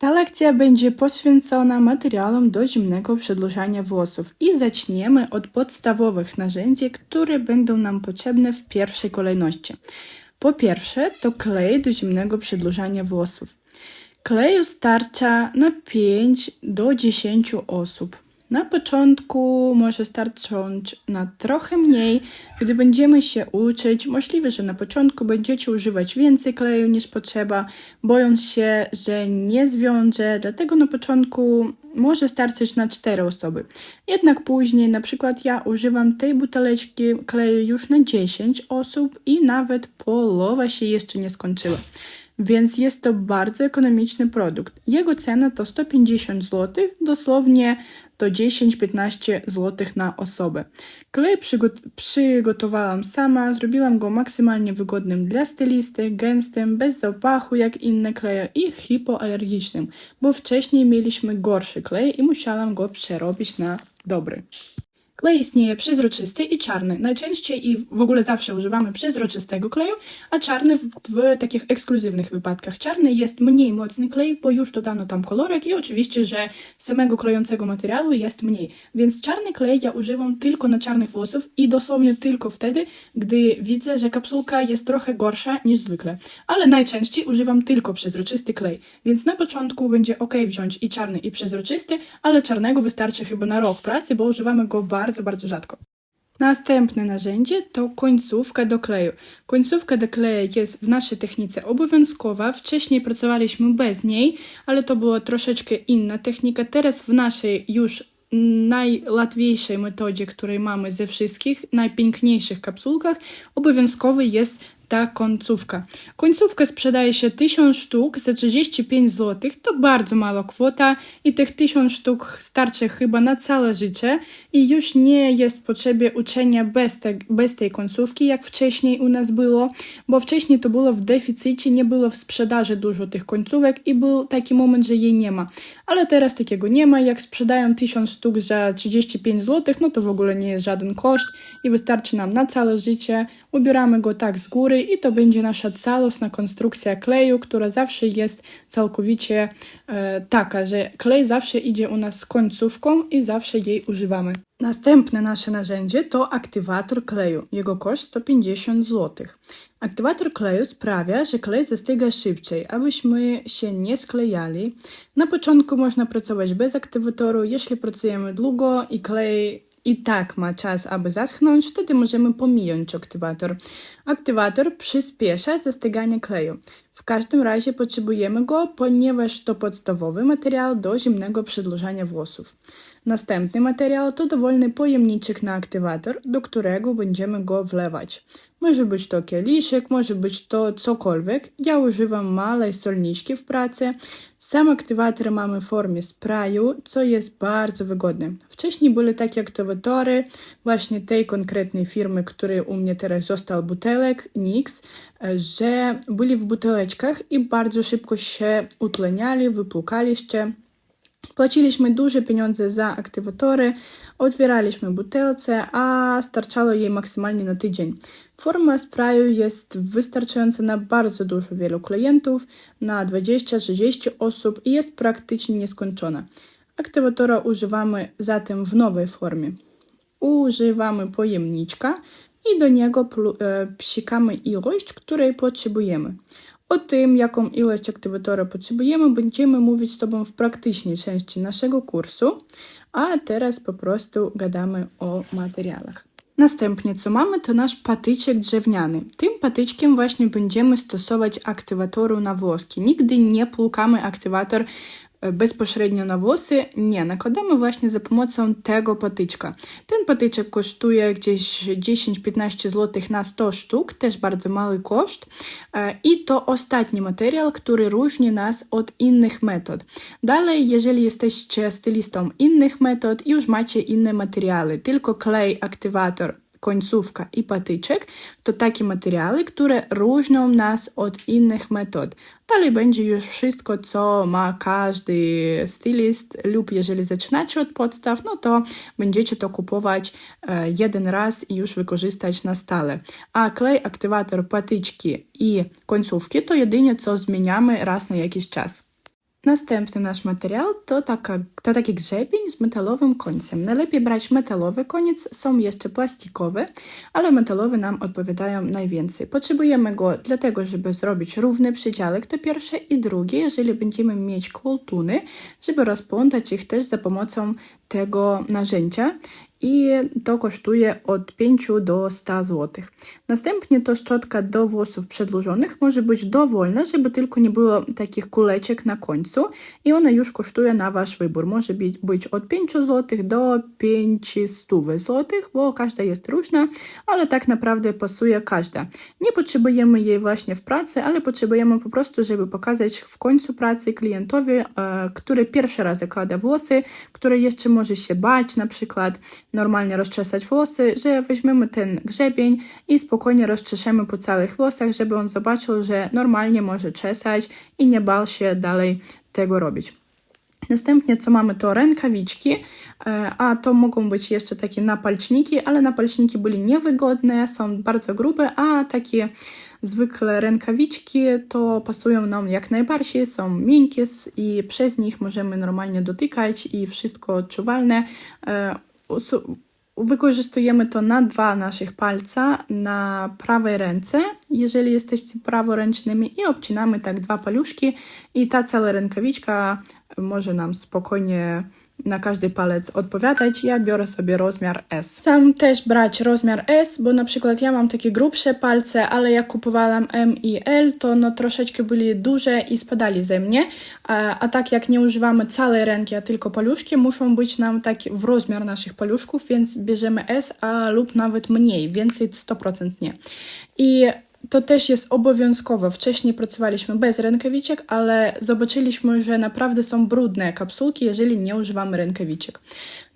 Ta lekcja będzie poświęcona materiałom do zimnego przedłużania włosów i zaczniemy od podstawowych narzędzi, które będą nam potrzebne w pierwszej kolejności. Po pierwsze, to klej do zimnego przedłużania włosów. Kleju starcza na 5 do 10 osób. Na początku może starczyć na trochę mniej, gdy będziemy się uczyć. Możliwe, że na początku będziecie używać więcej kleju niż potrzeba, bojąc się, że nie zwiąże, dlatego na początku może starczyć na 4 osoby. Jednak później, na przykład ja używam tej buteleczki kleju już na 10 osób i nawet połowa się jeszcze nie skończyła więc jest to bardzo ekonomiczny produkt. Jego cena to 150 zł, dosłownie to 10-15 zł na osobę. Klej przygot przygotowałam sama, zrobiłam go maksymalnie wygodnym dla stylisty, gęstym, bez zapachu jak inne kleje i hipoalergicznym, bo wcześniej mieliśmy gorszy klej i musiałam go przerobić na dobry. Klej istnieje przezroczysty i czarny. Najczęściej i w ogóle zawsze używamy przezroczystego kleju, a czarny w, w takich ekskluzywnych wypadkach. Czarny jest mniej mocny klej, bo już dodano tam kolorek i oczywiście, że samego klejącego materiału jest mniej. Więc czarny klej ja używam tylko na czarnych włosów i dosłownie tylko wtedy, gdy widzę, że kapsułka jest trochę gorsza niż zwykle. Ale najczęściej używam tylko przezroczysty klej. Więc na początku będzie ok wziąć i czarny i przezroczysty, ale czarnego wystarczy chyba na rok pracy, bo używamy go bardzo bardzo, bardzo rzadko. Następne narzędzie to końcówka do kleju. Końcówka do kleju jest w naszej technice obowiązkowa. Wcześniej pracowaliśmy bez niej, ale to była troszeczkę inna technika. Teraz w naszej już najłatwiejszej metodzie, której mamy ze wszystkich, najpiękniejszych kapsułkach, obowiązkowy jest ta końcówka. Końcówka sprzedaje się 1000 sztuk za 35 zł. To bardzo mała kwota i tych 1000 sztuk starczy chyba na całe życie i już nie jest potrzeby uczenia bez, te, bez tej końcówki, jak wcześniej u nas było, bo wcześniej to było w deficycie, nie było w sprzedaży dużo tych końcówek i był taki moment, że jej nie ma. Ale teraz takiego nie ma. Jak sprzedają 1000 sztuk za 35 zł, no to w ogóle nie jest żaden koszt i wystarczy nam na całe życie. Ubieramy go tak z góry i to będzie nasza całosna konstrukcja kleju, która zawsze jest całkowicie e, taka, że klej zawsze idzie u nas z końcówką i zawsze jej używamy. Następne nasze narzędzie to aktywator kleju. Jego koszt 150 zł. Aktywator kleju sprawia, że klej zastyga szybciej, abyśmy się nie sklejali. Na początku można pracować bez aktywatoru, jeśli pracujemy długo i klej i tak ma czas, aby zaschnąć, wtedy możemy pominąć aktywator. Aktywator przyspiesza zastyganie kleju. W każdym razie potrzebujemy go, ponieważ to podstawowy materiał do zimnego przedłużania włosów. Następny materiał to dowolny pojemniczek na aktywator, do którego będziemy go wlewać. Może być to kieliszek, może być to cokolwiek. Ja używam małej solniczki w pracy. Sam aktywator mamy w formie sprayu, co jest bardzo wygodne. Wcześniej były takie aktywatory właśnie tej konkretnej firmy, który u mnie teraz został butelek, NYX, że byli w buteleczkach i bardzo szybko się utleniali, wypłukaliście. Płaciliśmy duże pieniądze za aktywatory, otwieraliśmy butelce, a starczało jej maksymalnie na tydzień. Forma sprayu jest wystarczająca na bardzo dużo wielu klientów, na 20-30 osób i jest praktycznie nieskończona. Aktywatora używamy zatem w nowej formie. Używamy pojemniczka i do niego psikamy ilość, której potrzebujemy. O tym, jaką ilość aktywatora potrzebujemy, będziemy mówić z Tobą w praktycznej części naszego kursu, a teraz po prostu gadamy o materiałach. Następnie, co mamy, to nasz patyczek drzewniany. Tym patyczkiem właśnie będziemy stosować aktywatoru na włoski. Nigdy nie plukamy aktywator bezpośrednio na włosy. Nie, nakładamy właśnie za pomocą tego patyczka. Ten patyczek kosztuje gdzieś 10-15 zł na 100 sztuk, też bardzo mały koszt. I to ostatni materiał, który różni nas od innych metod. Dalej, jeżeli jesteście stylistą innych metod, już macie inne materiały, tylko klej, aktywator, końcówka i patyczek to takie materiały, które różnią nas od innych metod. Dalej będzie już wszystko, co ma każdy stylist, lub jeżeli zaczynacie od podstaw, no to będziecie to kupować e, jeden raz i już wykorzystać na stale. A klej, aktywator, patyczki i końcówki to jedynie co zmieniamy raz na jakiś czas. Następny nasz materiał to, taka, to taki grzebień z metalowym końcem. Najlepiej brać metalowy koniec, są jeszcze plastikowe, ale metalowe nam odpowiadają najwięcej. Potrzebujemy go dlatego, żeby zrobić równy przydziałek, to pierwsze i drugie, jeżeli będziemy mieć kultuny, żeby rozplątać ich też za pomocą tego narzędzia i to kosztuje od 5 do 100 zł. Następnie to szczotka do włosów przedłużonych może być dowolna, żeby tylko nie było takich kuleczek na końcu i ona już kosztuje na Wasz wybór. Może być od 5 zł do 500 zł, bo każda jest różna, ale tak naprawdę pasuje każda. Nie potrzebujemy jej właśnie w pracy, ale potrzebujemy po prostu, żeby pokazać w końcu pracy klientowi, e, który pierwszy raz zakłada włosy, który jeszcze może się bać na przykład, normalnie rozczesać włosy, że weźmiemy ten grzebień i spokojnie rozczeszemy po całych włosach, żeby on zobaczył, że normalnie może czesać i nie bał się dalej tego robić. Następnie co mamy to rękawiczki, e, a to mogą być jeszcze takie napalczniki, ale napalczniki byli niewygodne, są bardzo grube, a takie zwykle rękawiczki to pasują nam jak najbardziej, są miękkie i przez nich możemy normalnie dotykać i wszystko odczuwalne e, wykorzystujemy to na dwa naszych palca na prawej ręce, jeżeli jesteście praworęcznymi i obcinamy tak dwa paluszki i ta cała rękawiczka może nam spokojnie na każdy palec odpowiadać. Ja biorę sobie rozmiar S. Chcę też brać rozmiar S, bo na przykład ja mam takie grubsze palce, ale jak kupowałam M i L, to no troszeczkę byli duże i spadali ze mnie. A, a tak jak nie używamy całej ręki, a tylko paluszki, muszą być nam tak w rozmiar naszych paluszków, więc bierzemy S, a lub nawet mniej, więcej 100% nie. I to też jest obowiązkowe. Wcześniej pracowaliśmy bez rękawiczek, ale zobaczyliśmy, że naprawdę są brudne kapsułki, jeżeli nie używamy rękawiczek.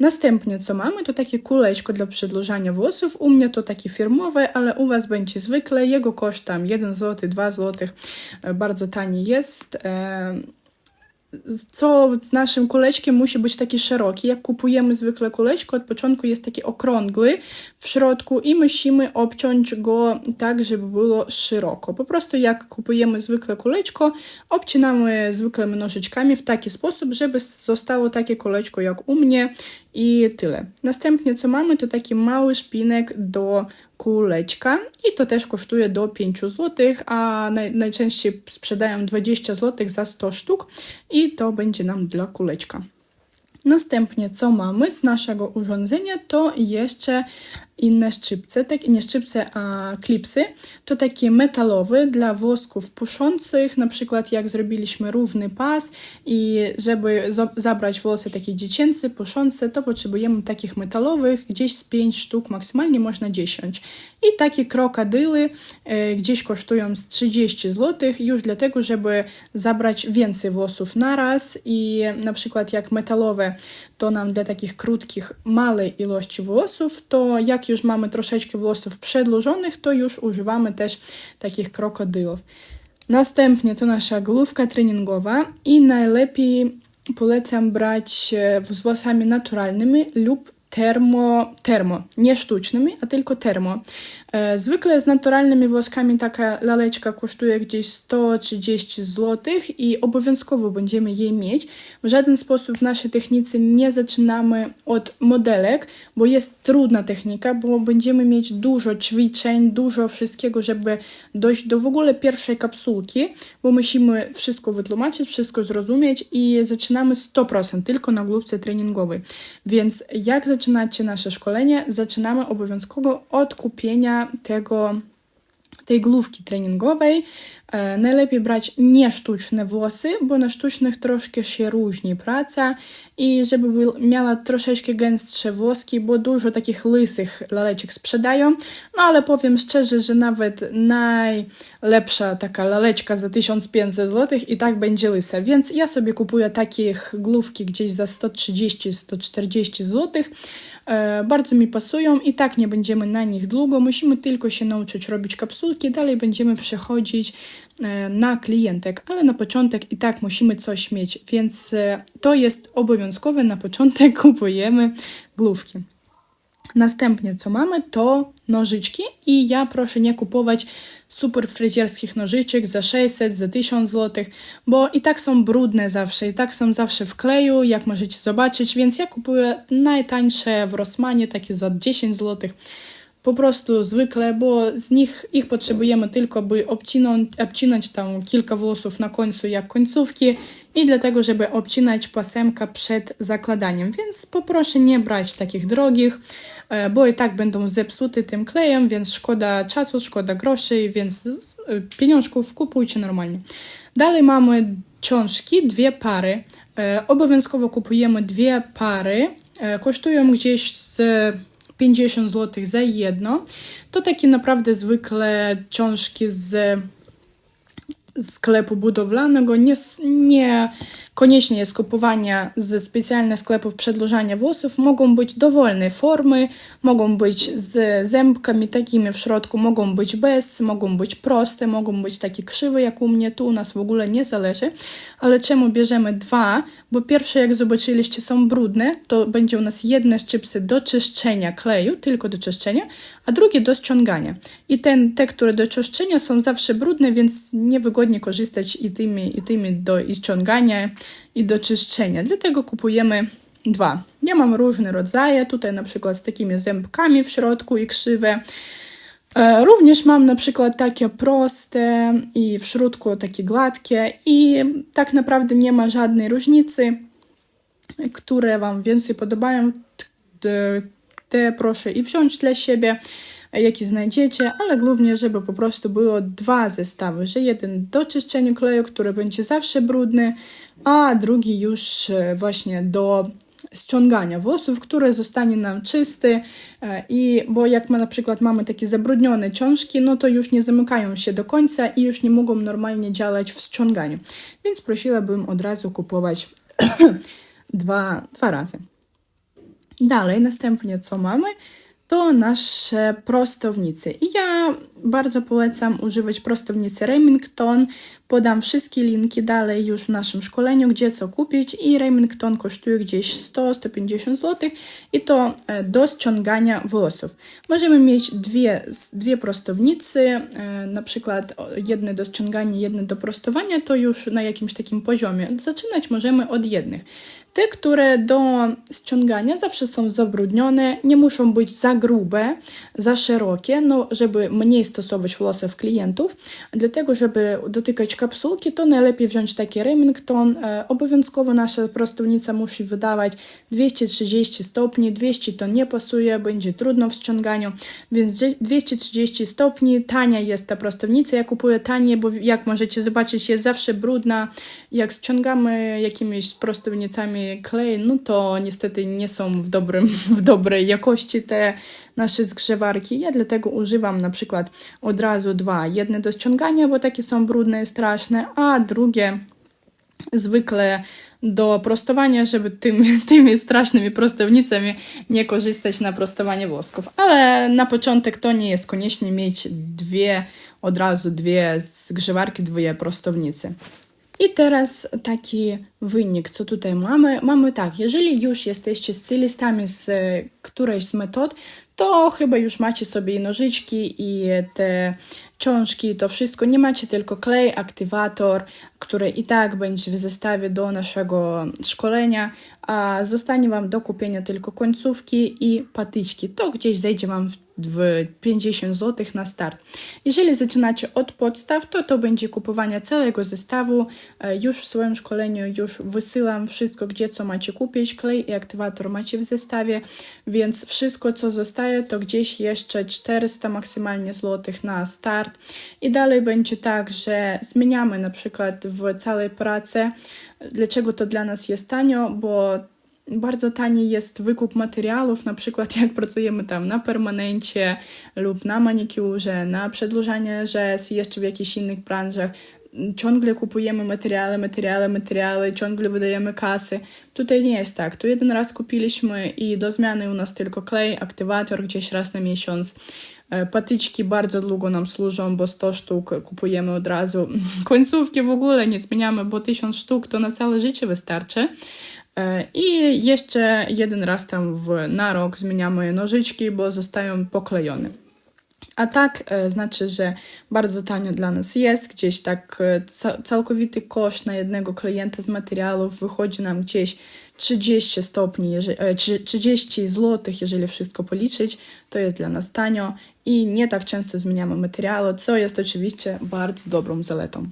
Następnie co mamy, to takie kuleczko dla przedłużania włosów. U mnie to takie firmowe, ale u Was będzie zwykle. Jego koszt tam 1 zł, 2 zł, bardzo tani jest co z naszym kuleczkiem musi być taki szeroki. Jak kupujemy zwykle kuleczko, od początku jest taki okrągły w środku i musimy obciąć go tak, żeby było szeroko. Po prostu jak kupujemy zwykle kuleczko, obcinamy zwykłymi nożyczkami w taki sposób, żeby zostało takie kuleczko jak u mnie i tyle. Następnie co mamy, to taki mały szpinek do kuleczka i to też kosztuje do 5 zł, a naj, najczęściej sprzedają 20 zł za 100 sztuk i to będzie nam dla kuleczka. Następnie co mamy z naszego urządzenia to jeszcze inne szczypce, tak, nie szczypce, a klipsy. To takie metalowe dla włosków puszących, na przykład jak zrobiliśmy równy pas i żeby zabrać włosy takie dziecięce, puszące, to potrzebujemy takich metalowych, gdzieś z 5 sztuk, maksymalnie można 10. I takie krokodyly e, gdzieś kosztują z 30 zł, już dlatego, żeby zabrać więcej włosów naraz i na przykład jak metalowe, to nam dla takich krótkich, małej ilości włosów, to jak już mamy troszeczkę włosów przedłużonych, to już używamy też takich krokodylów. Następnie to nasza główka treningowa i najlepiej polecam brać e, z włosami naturalnymi lub termo, termo, nie sztucznymi, a tylko termo. E, zwykle z naturalnymi włoskami taka laleczka kosztuje gdzieś 130 zł i obowiązkowo będziemy jej mieć. W żaden sposób w naszej technice nie zaczynamy od modelek, bo jest trudna technika, bo będziemy mieć dużo ćwiczeń, dużo wszystkiego, żeby dojść do w ogóle pierwszej kapsułki, bo musimy wszystko wytłumaczyć, wszystko zrozumieć i zaczynamy 100% tylko na główce treningowej. Więc jak zaczynacie nasze szkolenie? Zaczynamy obowiązkowo od kupienia tego, tej główki treningowej. E, najlepiej brać nie sztuczne włosy, bo na sztucznych troszkę się różni praca i żeby miała troszeczkę gęstsze włoski, bo dużo takich lysych laleczek sprzedają. No ale powiem szczerze, że nawet najlepsza taka laleczka za 1500 zł i tak będzie lysa, więc ja sobie kupuję takich główki gdzieś za 130-140 zł. E, bardzo mi pasują i tak nie będziemy na nich długo. Musimy tylko się nauczyć robić kapsułki, dalej będziemy przechodzić na klientek, ale na początek i tak musimy coś mieć, więc e, to jest obowiązkowe. Na początek kupujemy główki. Następnie co mamy, to nożyczki i ja proszę nie kupować super fryzjerskich nożyczek za 600, za 1000 zł, bo i tak są brudne zawsze, i tak są zawsze w kleju, jak możecie zobaczyć, więc ja kupuję najtańsze w Rossmanie, takie za 10 zł. Po prostu zwykle, bo z nich ich potrzebujemy tylko, by obcinać, obcinać tam kilka włosów na końcu jak końcówki i dlatego, żeby obcinać pasemka przed zakładaniem. Więc poproszę nie brać takich drogich, e, bo i tak będą zepsute tym klejem, więc szkoda czasu, szkoda groszy, więc e, pieniążków kupujcie normalnie. Dalej mamy książki, dwie pary. E, Obowiązkowo kupujemy dwie pary. Kosztują gdzieś z 50 zł za jedno. To takie naprawdę zwykle książki z sklepu budowlanego, nie, nie koniecznie jest kupowanie ze specjalnych sklepów przedłużania włosów, mogą być dowolnej formy, mogą być z zębkami takimi w środku, mogą być bez, mogą być proste, mogą być takie krzywe jak u mnie, tu u nas w ogóle nie zależy, ale czemu bierzemy dwa? Bo pierwsze jak zobaczyliście są brudne, to będzie u nas jedne szczypsy do czyszczenia kleju, tylko do czyszczenia, a drugie do ściągania. I ten, te, które do czyszczenia są zawsze brudne, więc niewygodnie korzystać i tymi, i tymi do ściągania, i do czyszczenia. Dlatego kupujemy dwa. Ja mam różne rodzaje, tutaj na przykład z takimi zębkami w środku i krzywe. E, Również mam na przykład takie proste i w środku takie gładkie i tak naprawdę nie ma żadnej różnicy, które Wam więcej podobają, te, te proszę i wziąć dla siebie, jaki znajdziecie, ale głównie, żeby po prostu było dwa zestawy, że jeden do czyszczenia kleju, który będzie zawsze brudny, a drugi już e, właśnie do ściągania włosów, który zostanie nam czysty e, i bo jak my na przykład mamy takie zabrudnione ciążki, no to już nie zamykają się do końca i już nie mogą normalnie działać w ściąganiu. Więc prosiłabym od razu kupować dwa, dwa razy. Dalej, następnie co mamy? To nasze prostownice. I ja bardzo polecam używać prostownicy Remington. Podam wszystkie linki dalej już w naszym szkoleniu, gdzie co kupić. I Remington kosztuje gdzieś 100-150 zł i to e, do ściągania włosów. Możemy mieć dwie, dwie prostownicy, e, na przykład jedne do ściągania, jedne do prostowania, to już na jakimś takim poziomie. Zaczynać możemy od jednych. Te, które do ściągania zawsze są zabrudnione, nie muszą być za grube, za szerokie, no żeby mniej stosować włosów klientów. Dlatego, żeby dotykać kapsułki, to najlepiej wziąć taki Remington. E, obowiązkowo nasza prostownica musi wydawać 230 stopni, 200 to nie pasuje, będzie trudno w ściąganiu, więc 230 stopni, tania jest ta prostownica. Ja kupuję tanie, bo jak możecie zobaczyć, jest zawsze brudna. Jak ściągamy jakimiś prostownicami klej, no to niestety nie są w, dobrym, w dobrej jakości te nasze zgrzewarki. Ja dlatego używam na przykład od razu dwa. Jedne do ściągania, bo takie są brudne i straszne, a drugie zwykle do prostowania, żeby tym, tymi strasznymi prostownicami nie korzystać na prostowanie włosków. Ale na początek to nie jest koniecznie mieć dwie, od razu dwie zgrzewarki, dwie prostownice. I teraz taki wynik, co tutaj mamy. Mamy tak, jeżeli już jesteście stylistami z którejś z metod, to chyba już macie sobie i nożyczki, i te książki, to wszystko. Nie macie tylko klej, aktywator, który i tak będzie w zestawie do naszego szkolenia, a zostanie Wam do kupienia tylko końcówki i patyczki. To gdzieś zejdzie Wam w w 50 zł na start. Jeżeli zaczynacie od podstaw, to to będzie kupowanie całego zestawu. E, już w swoim szkoleniu już wysyłam wszystko, gdzie co macie kupić. Klej i aktywator macie w zestawie, więc wszystko co zostaje to gdzieś jeszcze 400 maksymalnie złotych na start. I dalej będzie tak, że zmieniamy na przykład w całej pracy. Dlaczego to dla nas jest tanio? Bo bardzo tani jest wykup materiałów, na przykład jak pracujemy tam na permanencie lub na manikiurze, na przedłużanie rzez, jeszcze w jakichś innych branżach. Ciągle kupujemy materiały, materiały, materiały, ciągle wydajemy kasy. Tutaj nie jest tak. Tu jeden raz kupiliśmy i do zmiany u nas tylko klej, aktywator gdzieś raz na miesiąc. E, patyczki bardzo długo nam służą, bo 100 sztuk kupujemy od razu. Końcówki w ogóle nie zmieniamy, bo 1000 sztuk to na całe życie wystarczy. E, I jeszcze jeden raz tam w, na rok zmieniamy nożyczki, bo zostają poklejone. A tak e, znaczy, że bardzo tanio dla nas jest. Gdzieś tak e, ca- całkowity koszt na jednego klienta z materiałów wychodzi nam gdzieś 30 stopni, jeżeli, e, trzy- 30 zł, jeżeli wszystko policzyć, to jest dla nas tanio i nie tak często zmieniamy materiały, co jest oczywiście bardzo dobrą zaletą.